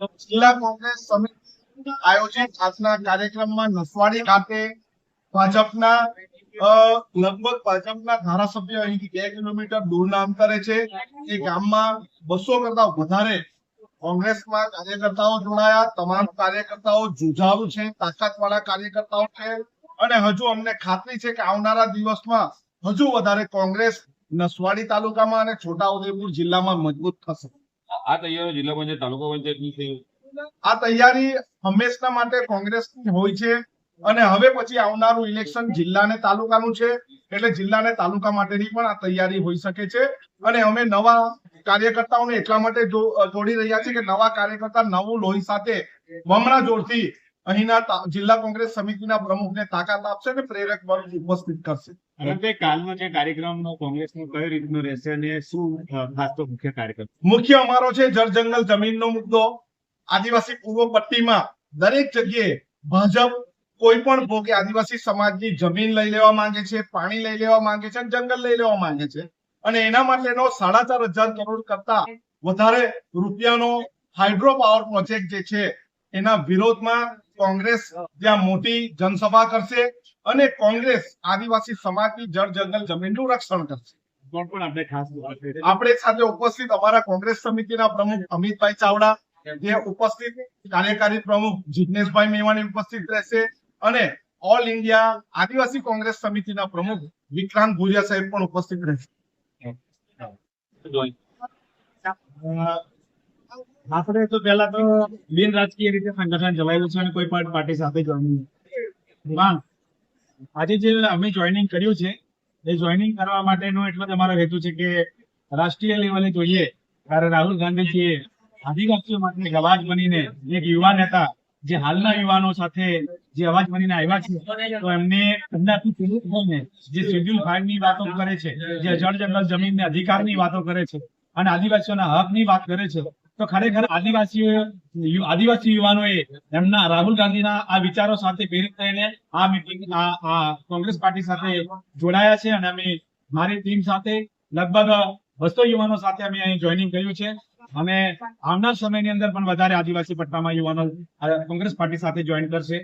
જિલ્લા કોંગ્રેસ સમિતિ આયોજિત આજના કાર્યક્રમમાં નસવાડી ખાતે ભાજપના લગભગ ભાજપના ધારાસભ્ય અહીંથી બે કિલોમીટર દૂરના અંતરે છે. એ ગામમાં બસો કરતા વધારે કોંગ્રેસમાં કાર્યકર્તાઓ જોડાયા. તમામ કાર્યકર્તાઓ જુજારુ છે, તાકાતવાળા કાર્યકર્તાઓ છે. અને હજુ અમને ખાતરી છે કે આવનારા દિવસમાં હજુ વધારે કોંગ્રેસ નસવાડી તાલુકામાં અને છોટાઉદેપુર જિલ્લામાં મજબૂત થશે. આ તૈયારી જિલ્લા પંચાયત, તાલુકા પંચાયતની છે? આ તૈયારી હંમેશના માટે કોંગ્રેસની હોય છે અને હવે પછી આવનારું ઇલેક્શન જિલ્લા ને તાલુકાનું છે એટલે જિલ્લા ને તાલુકા માટેની પણ આ તૈયારી હોઈ શકે છે. અને અમે નવા કાર્યકર્તાઓને એટલા માટે જોડી રહ્યા છીએ કે નવા કાર્યકર્તા નવું લોહી સાથે બમણા જોરથી અહીંના જિલ્લા કોંગ્રેસ સમિતિના પ્રમુખને તાકાત આપશે અને પ્રેરક બળ ઉપસ્થિત કરશે. કાલનો જે કાર્યક્રમ કોંગ્રેસનો કઈ રીતનો રહેશે અને શું ખાસ તો મુખ્ય કાર્યક્રમ? મુખ્ય અમારો છે જળ જંગલ જમીનનો મુદ્દો. આદિવાસી પૂર્વ પટ્ટીમાં દરેક જગ્યાએ ભાજપ કોઈ પણ ભોગે આદિવાસી સમાજની જમીન લઈ લેવા માંગે છે પાણી લઈ લેવા માંગે છે અને જંગલ લઈ લેવા માંગે છે. અને એના માટેનો સાડા ચાર હજાર કરોડ કરતા વધારે રૂપિયાનો હાઇડ્રો પાવર પ્રોજેક્ટ જે છે એના વિરોધમાં કોંગ્રેસ ત્યાં મોટી જનસભા કરશે અને કોંગ્રેસ આદિવાસી સમાજની જળ જંગલ જમીનનું રક્ષણ કરશે. આપણે સાથે ઉપસ્થિત અમારા કોંગ્રેસ સમિતિના પ્રમુખ અમિતભાઈ ચાવડા જે ઉપસ્થિત કાર્યકારી પ્રમુખ જિજ્ઞેશભાઈ મેવાણી ઉપસ્થિત રહેશે અને ઓલ ઇન્ડિયા આદિવાસી કોંગ્રેસ સમિતિના પ્રમુખ વિક્રાંત ભુરિયા સાહેબ પણ ઉપસ્થિત રહેશે. આપણે તો પહેલા તો બિન રાજકીય રીતે સંગઠન ચલાવ્યું છે અને કોઈ પણ પાર્ટી સાથે જોઈનિંગ પણ આજે જે અમે જોઈનિંગ કર્યું છે, એ જોઈનિંગ કરવા માટેનો એટલો જ અમારો હેતુ છે કે રાષ્ટ્રીય લેવલે જોઈએ. ત્યારે રાહુલ ગાંધીજીએ આદિવાસીઓ માટે અવાજ બનીને એક યુવા નેતા, જે હાલના યુવાનો સાથે જે અવાજ બનીને આવ્યા છે, તો એમને એમનાથી પીડિત થઈને જે શેડ્યુલ ફાઈવની વાતો કરે છે, જે જળ જંગલ જમીન અધિકારની વાતો કરે છે અને આદિવાસીઓના હકની વાત કરે છે તો ખરેખર આદિવાસીઓ આદિવાસી યુવાનોએ એમના રાહુલ ગાંધીના આ વિચારો સાથે પ્રેરિત થઈને આ મિટિંગ આ કોંગ્રેસ પાર્ટી સાથે જોડાયા છે અને અમે મારી ટીમ સાથે લગભગ બસો યુવાનો સાથે અમે અહીં જોઈનિંગ કર્યું છે. અને આવનાર સમયની અંદર પણ વધારે આદિવાસી પટ્ટામાં યુવાનો કોંગ્રેસ પાર્ટી સાથે જોઈન કરશે.